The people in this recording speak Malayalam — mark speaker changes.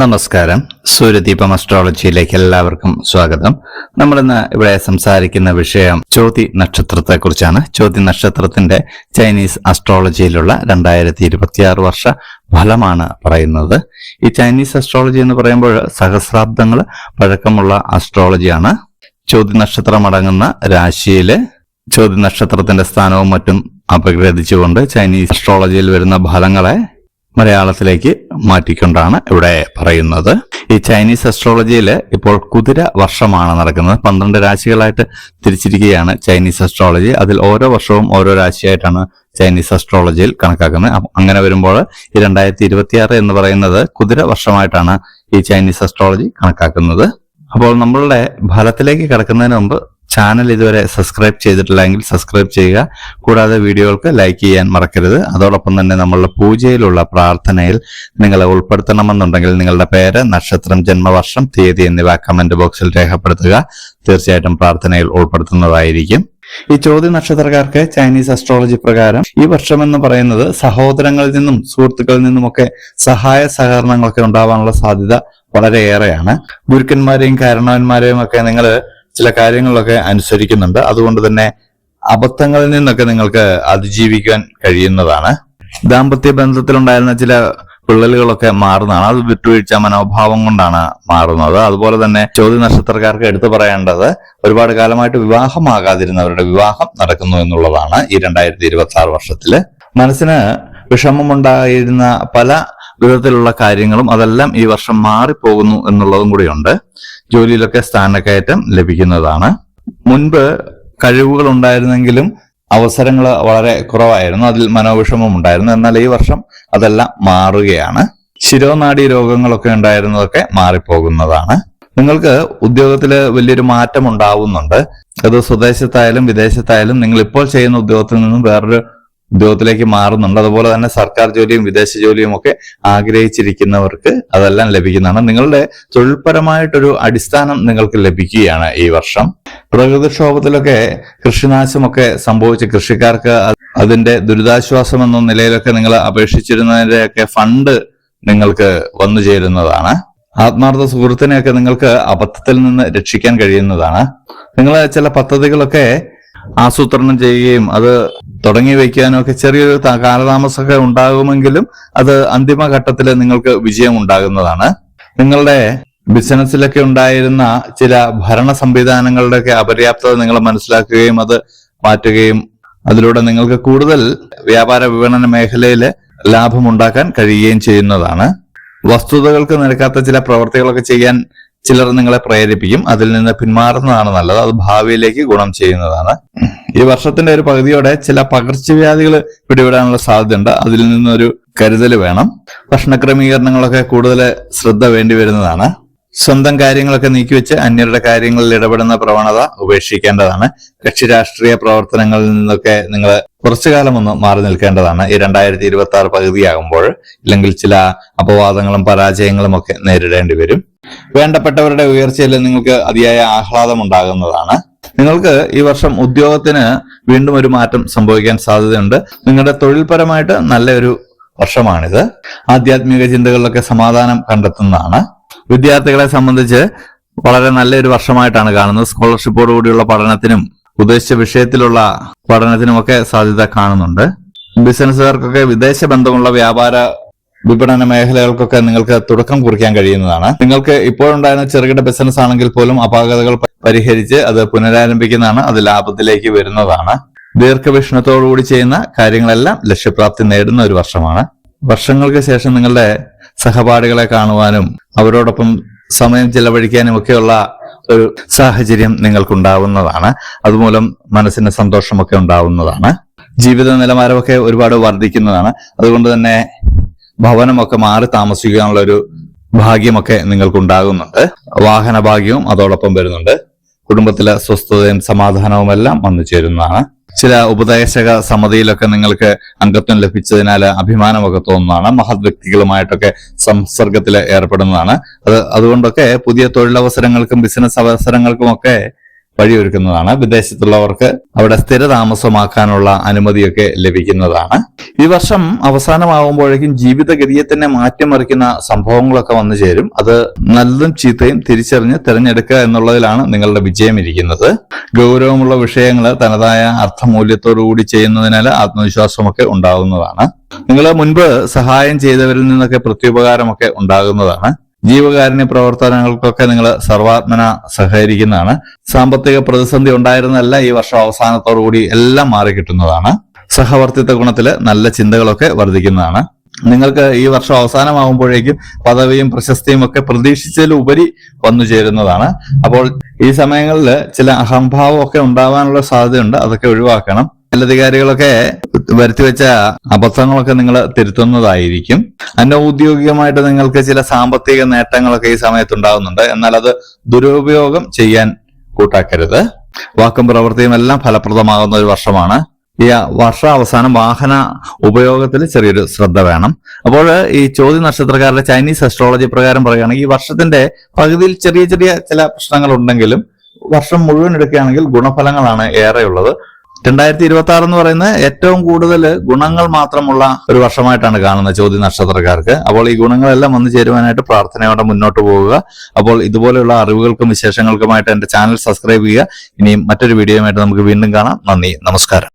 Speaker 1: നമസ്കാരം. സൂര്യദീപം അസ്ട്രോളജിയിലേക്ക് എല്ലാവർക്കും സ്വാഗതം. നമ്മളിന്ന് ഇവിടെ സംസാരിക്കുന്ന വിഷയം ചോതി നക്ഷത്രത്തെ കുറിച്ചാണ് ചോതി നക്ഷത്രത്തിന്റെ ചൈനീസ് അസ്ട്രോളജിയിലുള്ള രണ്ടായിരത്തി ഇരുപത്തിയാറ് വർഷ ഫലമാണ് പറയുന്നത്. ഈ ചൈനീസ് അസ്ട്രോളജി എന്ന് പറയുമ്പോൾ സഹസ്രാബ്ദങ്ങൾ പഴക്കമുള്ള അസ്ട്രോളജിയാണ് ചോതി നക്ഷത്രം അടങ്ങുന്ന രാശിയിലെ ചോതി നക്ഷത്രത്തിന്റെ സ്ഥാനവും മറ്റും അപഗ്രഥിച്ചുകൊണ്ട് ചൈനീസ് അസ്ട്രോളജിയിൽ വരുന്ന ഫലങ്ങളെ മലയാളത്തിലേക്ക് മാറ്റിക്കൊണ്ടാണ് ഇവിടെ പറയുന്നത്. ഈ ചൈനീസ് അസ്ട്രോളജിയിൽ ഇപ്പോൾ കുതിര വർഷമാണ് നടക്കുന്നത്. പന്ത്രണ്ട് രാശികളായിട്ട് തിരിച്ചിരിക്കുകയാണ് ചൈനീസ് അസ്ട്രോളജി അതിൽ ഓരോ വർഷവും ഓരോ രാശിയായിട്ടാണ് ചൈനീസ് അസ്ട്രോളജിയിൽ കണക്കാക്കുന്നത്. അങ്ങനെ വരുമ്പോൾ ഈ രണ്ടായിരത്തി ഇരുപത്തിയാറ് എന്ന് പറയുന്നത് കുതിര വർഷമായിട്ടാണ് ഈ ചൈനീസ് അസ്ട്രോളജി കണക്കാക്കുന്നത്. അപ്പോൾ നമ്മളുടെ ഫലത്തിലേക്ക് കിടക്കുന്നതിന് മുമ്പ് ചാനൽ ഇതുവരെ സബ്സ്ക്രൈബ് ചെയ്തിട്ടില്ലെങ്കിൽ സബ്സ്ക്രൈബ് ചെയ്യുക. കൂടാതെ വീഡിയോകൾക്ക് ലൈക്ക് ചെയ്യാൻ മറക്കരുത്. അതോടൊപ്പം തന്നെ നമ്മളുടെ പൂജയിലുള്ള പ്രാർത്ഥനയിൽ നിങ്ങളെ ഉൾപ്പെടുത്തണമെന്നുണ്ടെങ്കിൽ നിങ്ങളുടെ പേര് നക്ഷത്രം ജന്മവർഷം തീയതി എന്നിവ കമന്റ് ബോക്സിൽ രേഖപ്പെടുത്തുക. തീർച്ചയായിട്ടും പ്രാർത്ഥനയിൽ ഉൾപ്പെടുത്തുന്നതായിരിക്കും. ഈ ചോദ്യ നക്ഷത്രക്കാർക്ക് ചൈനീസ് അസ്ട്രോളജി പ്രകാരം ഈ വർഷം എന്ന് പറയുന്നത് സഹോദരങ്ങളിൽ നിന്നും സുഹൃത്തുക്കളിൽ നിന്നുമൊക്കെ സഹായ സഹകരണങ്ങളൊക്കെ ഉണ്ടാവാനുള്ള സാധ്യത വളരെയേറെയാണ്. ഗുരുക്കന്മാരെയും കാരണവന്മാരെയും ഒക്കെ നിങ്ങൾ ചില കാര്യങ്ങളിലൊക്കെ അനുസരിക്കുന്നുണ്ട്. അതുകൊണ്ട് തന്നെ അബദ്ധങ്ങളിൽ നിന്നൊക്കെ നിങ്ങൾക്ക് അതിജീവിക്കാൻ കഴിയുന്നതാണ്. ദാമ്പത്യ ബന്ധത്തിലുണ്ടായിരുന്ന ചില വിള്ളലുകളൊക്കെ മാറുന്നതാണ്. അത് വിട്ടുവീഴ്ച മനോഭാവം കൊണ്ടാണ് മാറുന്നത്. അതുപോലെ തന്നെ ചോദ്യ നക്ഷത്രക്കാർക്ക് എടുത്തു പറയേണ്ടത് ഒരുപാട് കാലമായിട്ട് വിവാഹമാകാതിരുന്നവരുടെ വിവാഹം നടക്കുന്നു എന്നുള്ളതാണ് ഈ രണ്ടായിരത്തി ഇരുപത്തി ആറ് വർഷത്തിൽ. മനസ്സിന് വിഷമമുണ്ടായിരുന്ന പല വിധത്തിലുള്ള കാര്യങ്ങളും അതെല്ലാം ഈ വർഷം മാറിപ്പോകുന്നു എന്നുള്ളതും കൂടിയുണ്ട്. ജോലിയിലൊക്കെ സ്ഥാനക്കയറ്റം ലഭിക്കുന്നതാണ്. മുൻപ് കഴിവുകൾ ഉണ്ടായിരുന്നെങ്കിലും അവസരങ്ങൾ വളരെ കുറവായിരുന്നു. അതിൽ മനോവിഷമം ഉണ്ടായിരുന്നു. എന്നാൽ ഈ വർഷം അതെല്ലാം മാറുകയാണ്. ശിരോനാഡി രോഗങ്ങളൊക്കെ ഉണ്ടായിരുന്നതൊക്കെ മാറിപ്പോകുന്നതാണ്. നിങ്ങൾക്ക് ഉദ്യോഗത്തിൽ വലിയൊരു മാറ്റം ഉണ്ടാവുന്നുണ്ട് അത് സ്വദേശത്തായാലും വിദേശത്തായാലും നിങ്ങൾ ഇപ്പോൾ ചെയ്യുന്ന ഉദ്യോഗത്തിൽ നിന്നും വേറൊരു ഉദ്യോഗത്തിലേക്ക് മാറുന്നുണ്ട്. അതുപോലെ തന്നെ സർക്കാർ ജോലിയും വിദേശ ജോലിയും ഒക്കെ ആഗ്രഹിച്ചിരിക്കുന്നവർക്ക് അതെല്ലാം ലഭിക്കുന്നതാണ്. നിങ്ങളുടെ തൊഴിൽപരമായിട്ടൊരു അടിസ്ഥാനം നിങ്ങൾക്ക് ലഭിക്കുകയാണ് ഈ വർഷം. പ്രകൃതിക്ഷോഭത്തിലൊക്കെ കൃഷിനാശമൊക്കെ സംഭവിച്ച കൃഷിക്കാർക്ക് അതിന്റെ ദുരിതാശ്വാസം എന്ന നിലയിലൊക്കെ നിങ്ങൾ അപേക്ഷിച്ചിരുന്നതിന്റെയൊക്കെ ഫണ്ട് നിങ്ങൾക്ക് വന്നു ചേരുന്നതാണ്. ആത്മാർത്ഥ സുഹൃത്തിനെയൊക്കെ നിങ്ങൾക്ക് അബദ്ധത്തിൽ നിന്ന് രക്ഷിക്കാൻ കഴിയുന്നതാണ്. നിങ്ങൾ ചില പദ്ധതികളൊക്കെ ആസൂത്രണം ചെയ്യുകയും അത് തുടങ്ങി വയ്ക്കാനും ഒക്കെ ചെറിയൊരു കാലതാമസമൊക്കെ ഉണ്ടാകുമെങ്കിലും അത് അന്തിമഘട്ടത്തിൽ നിങ്ങൾക്ക് വിജയം ഉണ്ടാകുന്നതാണ് നിങ്ങളുടെ ബിസിനസ്സിലൊക്കെ ഉണ്ടായിരുന്ന ചില ഭരണ സംവിധാനങ്ങളുടെയൊക്കെ അപര്യാപ്തത നിങ്ങൾ മനസ്സിലാക്കുകയും അത് മാറ്റുകയും അതിലൂടെ നിങ്ങൾക്ക് കൂടുതൽ വ്യാപാര വിപണന മേഖലയിൽ ലാഭമുണ്ടാക്കാൻ കഴിയുകയും ചെയ്യുന്നതാണ്. വസ്തുതകൾക്ക് നിരക്കാത്ത ചില പ്രവർത്തികളൊക്കെ ചെയ്യാൻ ചിലർ നിങ്ങളെ പ്രേരിപ്പിക്കും. അതിൽ നിന്ന് പിന്മാറുന്നതാണ് നല്ലത്. അത് ഭാവിയിലേക്ക് ഗുണം ചെയ്യുന്നതാണ്. ഈ വർഷത്തിന്റെ ഒരു പകുതിയോടെ ചില പകർച്ചവ്യാധികൾ പിടിപെടാനുള്ള സാധ്യതയുണ്ട്. അതിൽ നിന്നൊരു കരുതൽ വേണം. ഭക്ഷണ ക്രമീകരണങ്ങളൊക്കെ കൂടുതൽ ശ്രദ്ധ വേണ്ടി വരുന്നതാണ്. സ്വന്തം കാര്യങ്ങളൊക്കെ നീക്കിവെച്ച് അന്യരുടെ കാര്യങ്ങളിൽ ഇടപെടുന്ന പ്രവണത ഉപേക്ഷിക്കേണ്ടതാണ്. കക്ഷി രാഷ്ട്രീയ പ്രവർത്തനങ്ങളിൽ നിന്നൊക്കെ നിങ്ങൾ കുറച്ചു കാലം ഒന്ന് മാറി നിൽക്കേണ്ടതാണ്. ഈ രണ്ടായിരത്തി ഇരുപത്തി ആറ് പകുതിയാകുമ്പോൾ ഇല്ലെങ്കിൽ ചില അപവാദങ്ങളും പരാജയങ്ങളും ഒക്കെ നേരിടേണ്ടി വരും. വേണ്ടപ്പെട്ടവരുടെ ഉയർച്ചയിൽ നിങ്ങൾക്ക് അതിയായ ആഹ്ലാദം ഉണ്ടാകുന്നതാണ്. നിങ്ങൾക്ക് ഈ വർഷം ഉദ്യോഗത്തിന് വീണ്ടും ഒരു മാറ്റം സംഭവിക്കാൻ സാധ്യതയുണ്ട്. നിങ്ങളുടെ തൊഴിൽപരമായിട്ട് നല്ലൊരു വർഷമാണിത്. ആധ്യാത്മിക ചിന്തകളിലൊക്കെ സമാധാനം കണ്ടെത്തുന്നതാണ്. വിദ്യാർത്ഥികളെ സംബന്ധിച്ച് വളരെ നല്ലൊരു വർഷമായിട്ടാണ് കാണുന്നത്. സ്കോളർഷിപ്പോട് കൂടിയുള്ള പഠനത്തിനും ഉദ്ദേശിച്ച വിഷയത്തിലുള്ള പഠനത്തിനുമൊക്കെ സാധ്യത കാണുന്നുണ്ട്. ബിസിനസ്സുകാർക്കൊക്കെ വിദേശ ബന്ധമുള്ള വ്യാപാര വിപണന മേഖലകൾക്കൊക്കെ നിങ്ങൾക്ക് തുടക്കം കുറിക്കാൻ കഴിയുന്നതാണ്. നിങ്ങൾക്ക് ഇപ്പോഴുണ്ടായിരുന്ന ചെറുകിട ബിസിനസ് ആണെങ്കിൽ പോലും അപാകതകൾ പരിഹരിച്ച് അത് പുനരാരംഭിക്കുന്നതാണ് അത് ലാഭത്തിലേക്ക് വരുന്നതാണ്. ദീർഘവീക്ഷണത്തോടുകൂടി ചെയ്യുന്ന കാര്യങ്ങളെല്ലാം ലക്ഷ്യപ്രാപ്തി നേടുന്ന ഒരു വർഷമാണ്. വർഷങ്ങൾക്ക് ശേഷം നിങ്ങളുടെ സഹപാഠികളെ കാണുവാനും അവരോടൊപ്പം സമയം ചെലവഴിക്കാനും ഒക്കെയുള്ള ഒരു സാഹചര്യം നിങ്ങൾക്കുണ്ടാവുന്നതാണ്. അതുമൂലം മനസ്സിന് സന്തോഷമൊക്കെ ഉണ്ടാവുന്നതാണ്. ജീവിത നിലവാരമൊക്കെ ഒരുപാട് വർദ്ധിക്കുന്നതാണ്. അതുകൊണ്ട് തന്നെ ഭവനമൊക്കെ മാറി താമസിക്കാനുള്ള ഒരു ഭാഗ്യമൊക്കെ നിങ്ങൾക്ക് ഉണ്ടാകുന്നുണ്ട് വാഹന ഭാഗ്യവും അതോടൊപ്പം വരുന്നുണ്ട്. കുടുംബത്തിലെ സ്വസ്ഥതയും സമാധാനവും എല്ലാം വന്നു ചേരുന്നതാണ്. ചില ഉപദേശക സമിതിയിലൊക്കെ നിങ്ങൾക്ക് അംഗത്വം ലഭിച്ചതിനാൽ അഭിമാനമൊക്കെ തോന്നുന്നതാണ്. മഹത് വ്യക്തികളുമായിട്ടൊക്കെ സംസർഗത്തിൽ ഏർപ്പെടുന്നതാണ്. അത് അതുകൊണ്ടൊക്കെ പുതിയ തൊഴിലവസരങ്ങൾക്കും ബിസിനസ് അവസരങ്ങൾക്കും ഒക്കെ വഴിയൊരുക്കുന്നതാണ്. വിദേശത്തുള്ളവർക്ക് അവിടെ സ്ഥിരതാമസമാക്കാനുള്ള അനുമതിയൊക്കെ ലഭിക്കുന്നതാണ്. ഈ വർഷം അവസാനമാകുമ്പോഴേക്കും ജീവിതഗതിയെ തന്നെ മാറ്റിമറിക്കുന്ന സംഭവങ്ങളൊക്കെ വന്നു ചേരും. അത് നല്ലതും ചീത്തയും തിരിച്ചറിഞ്ഞ് തിരഞ്ഞെടുക്കുക എന്നുള്ളതിലാണ് നിങ്ങളുടെ വിജയം ഇരിക്കുന്നത് ഗൗരവമുള്ള വിഷയങ്ങൾ തനതായ അർത്ഥമൂല്യത്തോടുകൂടി ചെയ്യുന്നതിനാൽ ആത്മവിശ്വാസമൊക്കെ ഉണ്ടാകുന്നതാണ്. നിങ്ങൾ മുൻപ് സഹായം ചെയ്തവരിൽ നിന്നൊക്കെ പ്രത്യുപകാരമൊക്കെ ഉണ്ടാകുന്നതാണ്. ജീവകാരുണ്യ പ്രവർത്തനങ്ങൾക്കൊക്കെ നിങ്ങൾ സർവാത്മന സഹകരിക്കുന്നതാണ്. സാമ്പത്തിക പ്രതിസന്ധി ഉണ്ടായിരുന്നല്ല ഈ വർഷം അവസാനത്തോടു കൂടി എല്ലാം മാറി കിട്ടുന്നതാണ്. സഹവർത്തിത്വ ഗുണത്തിൽ നല്ല ചിന്തകളൊക്കെ വർദ്ധിക്കുന്നതാണ്. നിങ്ങൾക്ക് ഈ വർഷം അവസാനമാകുമ്പോഴേക്കും പദവിയും പ്രശസ്തിയും ഒക്കെ പ്രതീക്ഷിച്ചതിലുപരി വന്നു ചേരുന്നതാണ്. അപ്പോൾ ഈ സമയങ്ങളിൽ ചില അഹംഭാവം ഒക്കെ ഉണ്ടാവാനുള്ള സാധ്യതയുണ്ട് അതൊക്കെ ഒഴിവാക്കണം. മേലധികാരികളൊക്കെ വരുത്തിവെച്ച അബദ്ധങ്ങളൊക്കെ നിങ്ങൾ തിരുത്തുന്നതായിരിക്കും. അനൗദ്യോഗികമായിട്ട് നിങ്ങൾക്ക് ചില സാമ്പത്തിക നേട്ടങ്ങളൊക്കെ ഈ സമയത്ത് ഉണ്ടാകുന്നുണ്ട് എന്നാൽ അത് ദുരുപയോഗം ചെയ്യാൻ കൂട്ടാക്കരുത്. വാക്കും പ്രവൃത്തിയും എല്ലാം ഫലപ്രദമാകുന്ന ഒരു വർഷമാണ്. ഈ വർഷ അവസാനം വാഹന ഉപയോഗത്തിൽ ചെറിയൊരു ശ്രദ്ധ വേണം. അപ്പോൾ ഈ ചോദ്യ നക്ഷത്രക്കാരുടെ ചൈനീസ് അസ്ട്രോളജി പ്രകാരം പറയുകയാണെങ്കിൽ ഈ വർഷത്തിന്റെ പകുതിയിൽ ചെറിയ ചെറിയ ചില പ്രശ്നങ്ങൾ ഉണ്ടെങ്കിലും വർഷം മുഴുവൻ എടുക്കുകയാണെങ്കിൽ ഗുണഫലങ്ങളാണ് ഏറെയുള്ളത്. രണ്ടായിരത്തി ഇരുപത്തി ആറ് എന്ന് പറയുന്നത് ഏറ്റവും കൂടുതൽ ഗുണങ്ങൾ മാത്രമുള്ള ഒരു വർഷമായിട്ടാണ് കാണുന്നത് ചോദ്യ നക്ഷത്രക്കാർക്ക്. അപ്പോൾ ഈ ഗുണങ്ങളെല്ലാം വന്നു ചേരുവാനായിട്ട് പ്രാർത്ഥനയോടെ മുന്നോട്ട് പോവുക. അപ്പോൾ ഇതുപോലെയുള്ള അറിവുകൾക്കും വിശേഷങ്ങൾക്കുമായിട്ട് എന്റെ ചാനൽ സബ്സ്ക്രൈബ് ചെയ്യുക. ഇനിയും മറ്റൊരു വീഡിയോയുമായിട്ട് നമുക്ക് വീണ്ടും കാണാം. നന്ദി. നമസ്കാരം.